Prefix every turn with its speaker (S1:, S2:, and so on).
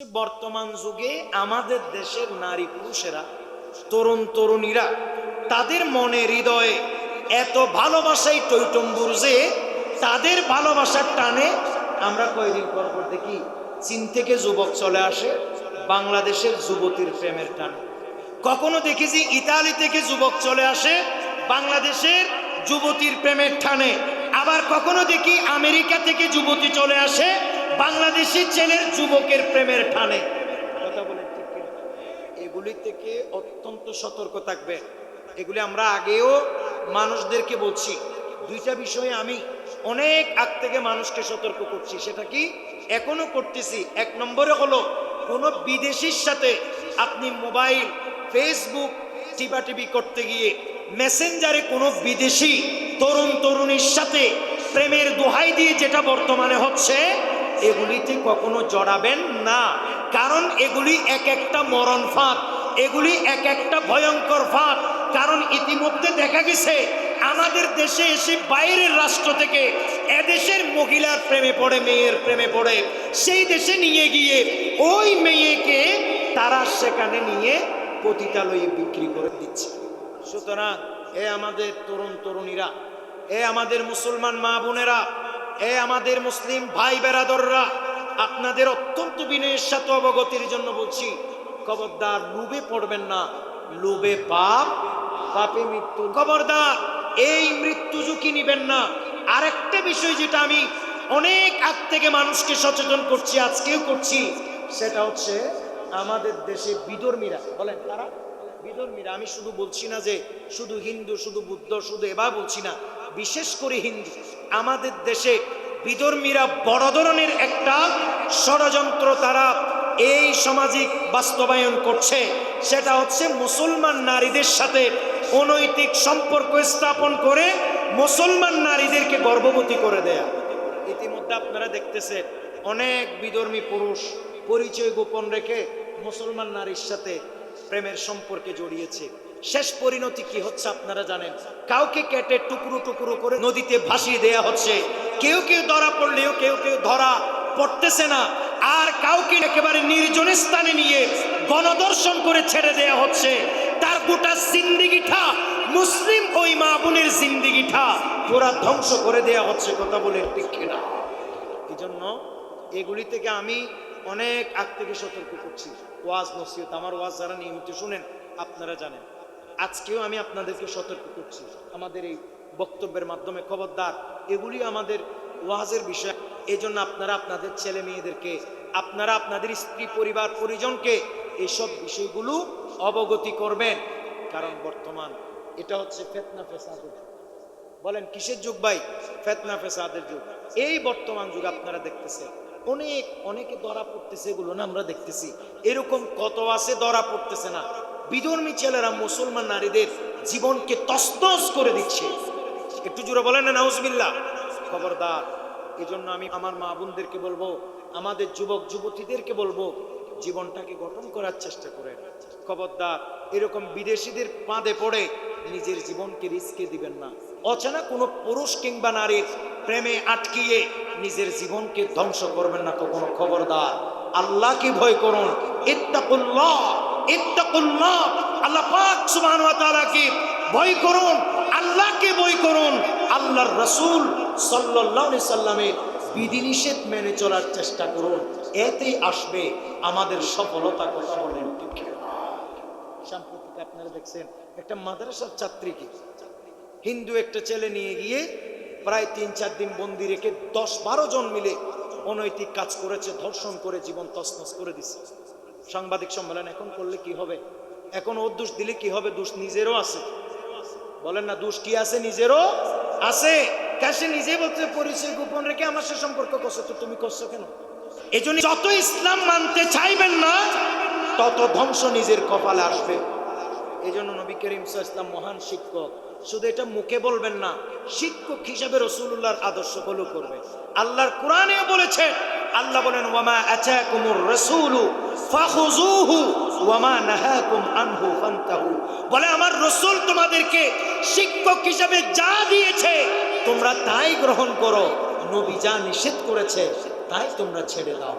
S1: বর্তমান যুগে আমাদের দেশের নারী পুরুষেরা, তরুণ তরুণীরা, তাদের মনে হৃদয়ে এত ভালোবাসাই টৈটম্বুর যে তাদের ভালোবাসার টানে আমরা কয়দিন পর পর দেখি চীন থেকে যুবক চলে আসে, বাংলাদেশের যুবতীর প্রেমের টানে। কখনো দেখি যে ইতালি থেকে যুবক চলে আসে, বাংলাদেশের যুবতীর প্রেমের টানে। আবার কখনো দেখি আমেরিকা থেকে যুবতী চলে আসে বাংলাদেশি ছেলের যুবকের প্রেমের টানে কথা বলে ঠিক এগুলি থেকে অত্যন্ত সতর্ক থাকবে। এগুলি আমরা আগেও মানুষদেরকে বলছি। দুইটা বিষয়ে আমি অনেক আগ থেকে মানুষকে সতর্ক করছি। সেটা কি? এখনও করতেছি। এক নম্বরে হলো, কোনো বিদেশির সাথে আপনি মোবাইল, ফেসবুক, টিপাটিপি করতে গিয়ে মেসেঞ্জারে কোনো বিদেশি তরুণ তরুণীর সাথে প্রেমের দোহাই দিয়ে যেটা বর্তমানে হচ্ছে এগুলিতে কখনো জড়াবেন না। কারণ এগুলি এক একটা মরণ ফাঁদ, এগুলি এক একটা ভয়ঙ্কর ফাঁদ। কারণ ইতিমধ্যে দেখা গেছে, আমাদের দেশে এসে বাইরের রাষ্ট্র থেকে এদেশের মহিলার প্রেমে পড়ে, মেয়ের প্রেমে পড়ে। সেই দেশে নিয়ে গিয়ে ওই মেয়েকে তারা সেখানে নিয়ে পতিতালয়ে বিক্রি করে দিচ্ছে। সুতরাং, এ আমাদের তরুণ তরুণীরা এ আমাদের মুসলমান মা বোনেরা এ আমাদের মুসলিম ভাই বেরাদররা, আপনাদের অত্যন্ত বিনয়ের সাথে অবগতির জন্য বলছি, খবরদার লুবে পড়বেন না। লুবে পাপ, পাপে মৃত্যু। খবরদার, এই মৃত্যু ঝুঁকি নিবেন না। আরেকটা বিষয় যেটা আমি অনেক আগ থেকে মানুষকে সচেতন করছি, আজকেও করছি, সেটা হচ্ছে আমাদের দেশে বিধর্মীরা, বলেন তারা? বিধর্মীরা, আমি শুধু বলছি না যে শুধু হিন্দু, শুধু বুদ্ধ, শুধু এবার বলছি না, বিশেষ করে হিন্দু। আমাদের দেশে বিধর্মীরা বড় ধরনের একটা ষড়যন্ত্র তারা এই সামাজিক বাস্তবায়ন করছে। সেটা হচ্ছে মুসলমান নারীদের সাথে অনৈতিক সম্পর্ক স্থাপন করে মুসলমান নারীদেরকে গর্ভবতী করে দেয়া। ইতিমধ্যে আপনারা দেখতেছেন অনেক বিধর্মী পুরুষ পরিচয় গোপন রেখে মুসলমান নারীর সাথে প্রেমের সম্পর্কে জড়িয়েছে। শেষ পরিণতি কি হচ্ছে আপনারা জানেন? কাউকে কেটে টুকরো টুকরো করে নদীতে ভাসিয়ে দেয়া হচ্ছে। কেউ কেউ ধরা পড়লেও কেউ কেউ ধরা পড়তেছে না। আর কাউকে একেবারে নির্জন স্থানে নিয়ে গণদর্শন করে ছেড়ে দেয়া হচ্ছে। তার গোটা জিন্দিগিটা মুসলিম ওই মা বোনের জিন্দিগিটা পুরা ধ্বংস করে দেয়া হচ্ছে কথা বলে ঠিক না এই জন্য এগুলি থেকে আমি অনেক আগ থেকে সতর্ক করছি। ওয়াজ নসিহত, আমার ওয়াজ যারা নিয়মিত শুনেন, আপনারা জানেন। আজকেও আমি আপনাদেরকে সতর্ক করছি। আমাদের এই বক্তব্যের মাধ্যমে খবরদার, এগুলি আমাদের ওয়াজের বিষয়। এই জন্য আপনারা আপনাদের ছেলে মেয়েদেরকে, আপনারা আপনাদের স্ত্রী পরিবার পরিজনকে এইসব বিষয়গুলো অবগতি করবেন। কারণ বর্তমান এটা হচ্ছে ফেতনা ফেসাদের বলেন, কিসের যুগ ভাই? ফেতনা ফেসাদের যুগ। এই বর্তমান যুগ আপনারা দেখতেছেন। অনেক, অনেকে ধরা পড়তেছে এগুলো না আমরা দেখতেছি। এরকম কত আছে ধরা পড়তেছে না। বিধর্মী ছেলেরা মুসলমান নারীদের জীবনকে তস্তস করে দিচ্ছে। একটু জোরে বলেন না নাউজবিল্লা খবরদার এই জন্য আমি আমার মা বোনদেরকে বলব, আমাদের যুবক যুবতীদেরকে বলব, জীবনটাকে গঠন করার চেষ্টা করেন। খবরদার, এরকম বিদেশিদের পাঁদে পড়ে নিজের জীবনকে রিস্কে দিবেন না। অচেনা কোনো পুরুষ কিংবা নারীর প্রেমে আটকিয়ে নিজের জীবনকে ধ্বংস করবেন না কখনো। খবরদার, আল্লাহকে ভয় করুন। ইত্তাকুল্লাহ। আল্লাহ করুন, আল্লাহকে করুন বিধিনিষেধ মেনে চলার চেষ্টা করুন, এতেই আসবে আমাদের সফলতা, কথা বলেন? সাম্প্রতিক আপনারা দেখছেন, একটা মাদ্রাসার ছাত্রীকে হিন্দু একটা ছেলে নিয়ে গিয়ে প্রায় তিন চার দিন বন্দি রেখে দশ বারো জন মিলে অনৈতিক কাজ করেছে, ধর্ষণ করে, জীবন তছনছ করে দিছে সাংবাদিক সম্মেলন এখন করলে কি হবে? এখন ওর দোষ দিলে কি হবে? দোষ নিজেরও আছে। বলেন না, দোষ কি আছে? নিজেরও আছে। কাছে নিজে বলতে পরিচয় গোপন রেখে আমার সে সম্পর্ক করছ। তো তুমি করছ কেন? এই জন্য যত ইসলাম মানতে চাইবেন না, তত ধ্বংস নিজের কপালে আসবে। এই জন্য নবী করিম ইসলাম মহান শিক্ষক। শুধু এটা মুখে বলবেন না, শিক্ষক হিসাবে রসুল্লাহর আদর্শ ফলো করবে। আল্লাহর কোরআনেও বলেছে, আল্লাহ বলেন, ওয়ামা আচাকুমুর রাসূলু ফাখুযুহু ওয়ামা নাহাকুম আনহু ফান্তাহু। বলে, আমার রসুল তোমাদেরকে শিক্ষক হিসাবে যা দিয়েছে, তোমরা তাই গ্রহণ করো। নবী যা নিষেধ করেছে, তাই তোমরা ছেড়ে দাও।